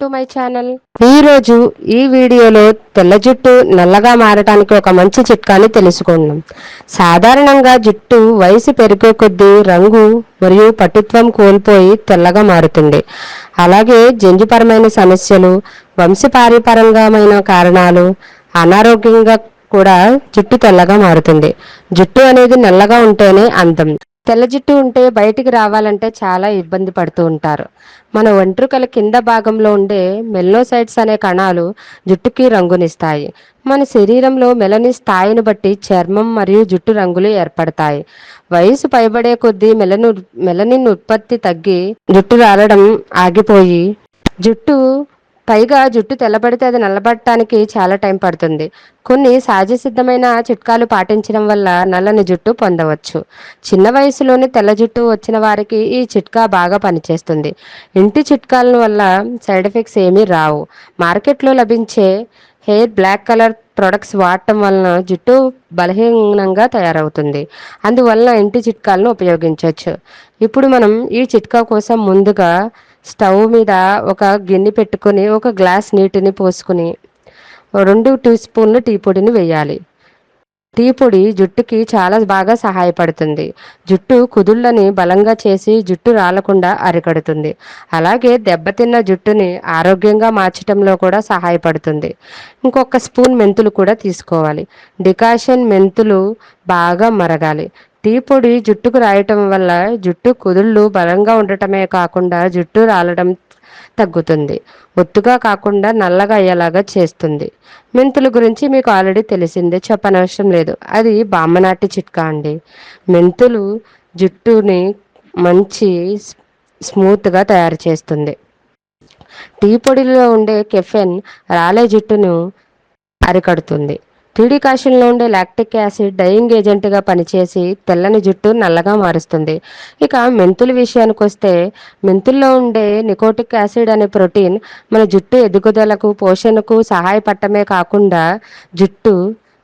To my channel. ఈరోజు ఈ వీడియోలో తెల్ల జుట్టు నల్లగా మారటానికి ఒక మంచి చిట్కాని తెలుసుకుందాం. సాధారణంగా జుట్టు వయసు పెరిగే కొద్దీ రంగు మరియు పటుత్వం కోల్పోయి తెల్లగా మారుతుంది. అలాగే జంజుపరమైన సమస్యలు వంశపారిపరంగమైన కారణాలు అనారోగ్యంగా కూడా జుట్టు తెల్లగా మారుతుంది. జుట్టు అనేది నల్లగా ఉంటేనే అందం తెల్ల జుట్టు ఉంటే బయటికి రావాలంటే చాలా ఇబ్బంది పడుతూ ఉంటారు. మన వెంట్రుకల కింద భాగంలో ఉండే మెల్నోసైట్స్ అనే కణాలు జుట్టుకి రంగునిస్తాయి. మన శరీరంలో మెలని స్థాయిని బట్టి చర్మం మరియు జుట్టు రంగులు ఏర్పడతాయి. వయసు పైబడే కొద్దీ మెలను మెలనిన్ ఉత్పత్తి తగ్గి జుట్టు రాలడం ఆగిపోయి జుట్టు పైగా జుట్టు తెల్లబడితే అది నల్లబడటానికి చాలా టైం పడుతుంది. కొన్ని సహజ సిద్ధమైన చిట్కాలు పాటించడం వల్ల నల్లని జుట్టు పొందవచ్చు. చిన్న వయసులోనే తెల్ల జుట్టు వచ్చిన వారికి ఈ చిట్కా బాగా పనిచేస్తుంది. ఇంటి చిట్కాల వల్ల సైడ్ ఎఫెక్ట్స్ ఏమీ రావు. మార్కెట్లో లభించే హెయిర్ బ్లాక్ కలర్ ప్రొడక్ట్స్ వాడటం వలన జుట్టు బలహీనంగా తయారవుతుంది. అందువలన ఇంటి చిట్కాలను ఉపయోగించవచ్చు. ఇప్పుడు మనం ఈ చిట్కా కోసం ముందుగా స్టవ్ మీద ఒక గిన్నె పెట్టుకొని ఒక గ్లాస్ నీటిని పోసుకుని రెండు టీ స్పూన్లు టీ పొడిని వేయాలి. టీ పొడి జుట్టుకి చాలా బాగా సహాయపడుతుంది. జుట్టు కుదుళ్ళని బలంగా చేసి జుట్టు రాలకుండా అరికడుతుంది. అలాగే దెబ్బతిన్న జుట్టుని ఆరోగ్యంగా మార్చడంలో కూడా సహాయపడుతుంది. ఇంకొక స్పూన్ మెంతులు కూడా తీసుకోవాలి. డికాషన్ మెంతులు బాగా మరగాలి. టీ పొడి జుట్టుకు రాయటం వల్ల జుట్టు కుదుళ్ళు బలంగా ఉండటమే కాకుండా జుట్టు రాలడం తగ్గుతుంది. ఒత్తుగా కాకుండా నల్లగా అయ్యేలాగా చేస్తుంది. మెంతుల గురించి మీకు ఆల్రెడీ తెలిసిందే చెప్పనవసరం లేదు. అది బామ్మనాటి చిట్కా అండి. మెంతులు జుట్టుని మంచి స్మూత్గా తయారు చేస్తుంది. టీ పొడిలో ఉండే కెఫెన్ రాలే జుట్టును అరికడుతుంది. టీడీ కాషన్లో ఉండే లాక్టిక్ యాసిడ్ డయింగ్ ఏజెంట్గా పనిచేసి తెల్లని జుట్టు నల్లగా మారుస్తుంది. ఇక మెంతుల విషయానికి వస్తే మెంతుల్లో ఉండే నికోటిక్ యాసిడ్ అనే ప్రోటీన్ మన జుట్టు ఎదుగుదలకు పోషణకు సహాయపడటమే కాకుండా జుట్టు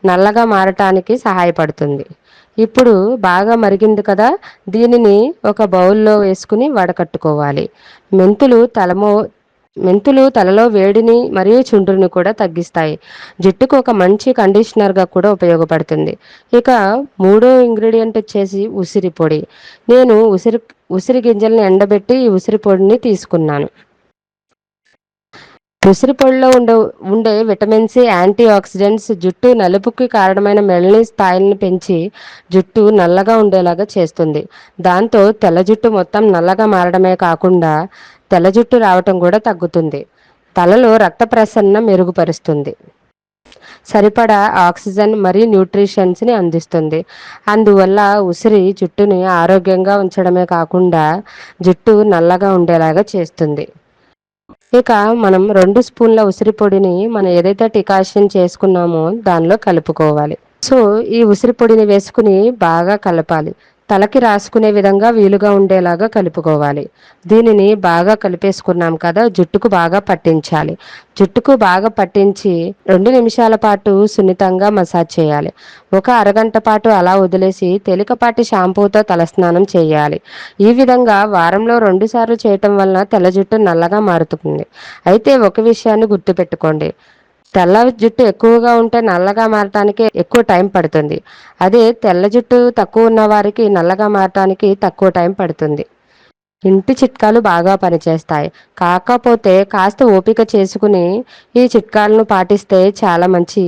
నల్లగా మారటానికి సహాయపడుతుంది. ఇప్పుడు బాగా మరిగింది కదా దీనిని ఒక బౌల్లో వేసుకుని వడకట్టుకోవాలి. మెంతులు తలమో మెంతులు తలలో వేడిని మరియు చుండ్రుని కూడా తగ్గిస్తాయి. జుట్టుకు ఒక మంచి కండిషనర్గా కూడా ఉపయోగపడుతుంది. ఇక మూడో ఇంగ్రీడియంట్ వచ్చేసి ఉసిరి పొడి. నేను ఉసిరి ఉసిరి గింజల్ని ఎండబెట్టి ఈ ఉసిరి పొడిని తీసుకున్నాను. ఉసిరి పొడిలో ఉండే ఉండే విటమిన్ సి యాంటీ ఆక్సిడెంట్స్ జుట్టు నలుపుకి కారణమైన మెలనిన్ స్థాయిలను పెంచి జుట్టు నల్లగా ఉండేలాగా చేస్తుంది. దాంతో తెల్ల జుట్టు మొత్తం నల్లగా మారడమే కాకుండా తెల్ల జుట్టు రావటం కూడా తగ్గుతుంది. తలలో రక్త ప్రసరణ మెరుగుపరుస్తుంది. సరిపడా ఆక్సిజన్ మరియు న్యూట్రిషన్స్ని అందిస్తుంది. అందువల్ల ఉసిరి జుట్టుని ఆరోగ్యంగా ఉంచడమే కాకుండా జుట్టు నల్లగా ఉండేలాగా చేస్తుంది. ఇక మనం రెండు స్పూన్ల ఉసిరి పొడిని మనం ఏదైతే టికాషన్ చేసుకున్నామో దానిలో కలుపుకోవాలి. సో ఈ ఉసిరి పొడిని వేసుకుని బాగా కలపాలి. తలకి రాసుకునే విధంగా వీలుగా ఉండేలాగా కలుపుకోవాలి. దీనిని బాగా కలిపేసుకున్నాం కదా జుట్టుకు బాగా పట్టించాలి. జుట్టుకు బాగా పట్టించి రెండు నిమిషాల పాటు సున్నితంగా మసాజ్ చేయాలి. ఒక అరగంట పాటు అలా వదిలేసి తేలికపాటి షాంపూతో తలస్నానం చేయాలి. ఈ విధంగా వారంలో రెండు సార్లు చేయటం వలన తెల్ల జుట్టు నల్లగా మారుతుంది. అయితే ఒక విషయాన్ని గుర్తుపెట్టుకోండి. తెల్ల జుట్టు ఎక్కువగా ఉంటే నల్లగా మారటానికి ఎక్కువ టైం పడుతుంది. అదే తెల్ల జుట్టు తక్కువ ఉన్న వారికి నల్లగా మారటానికి తక్కువ టైం పడుతుంది. ఇంటి చిట్కాలు బాగా పనిచేస్తాయి. కాకపోతే కాస్త ఓపిక చేసుకుని ఈ చిట్కాలను పాటిస్తే చాలా మంచి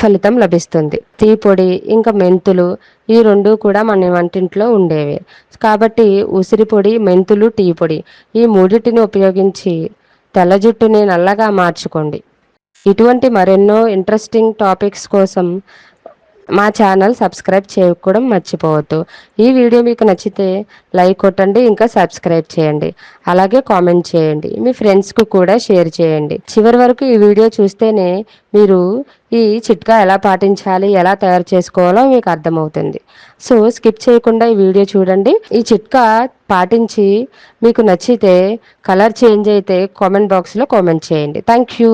ఫలితం లభిస్తుంది. టీ పొడి ఇంకా మెంతులు ఈ రెండు కూడా మన వంటింట్లో ఉండేవి. కాబట్టి ఉసిరి పొడి మెంతులు టీ పొడి ఈ మూడింటిని ఉపయోగించి తెల్ల జుట్టుని నల్లగా మార్చుకోండి. ఇటువంటి మరెన్నో ఇంట్రెస్టింగ్ టాపిక్స్ కోసం మా ఛానల్ సబ్స్క్రైబ్ చేయడం మర్చిపోవద్దు. ఈ వీడియో మీకు నచ్చితే లైక్ కొట్టండి ఇంకా సబ్స్క్రైబ్ చేయండి. అలాగే కామెంట్ చేయండి. మీ ఫ్రెండ్స్కు కూడా షేర్ చేయండి. చివరి వరకు ఈ వీడియో చూస్తేనే మీరు ఈ చిట్కా ఎలా పాటించాలి ఎలా తయారు చేసుకోవాలో మీకు అర్థమవుతుంది. సో స్కిప్ చేయకుండా ఈ వీడియో చూడండి. ఈ చిట్కా పాటించి మీకు నచ్చితే కలర్ చేంజ్ అయితే కామెంట్ బాక్స్లో కామెంట్ చేయండి. Thank you.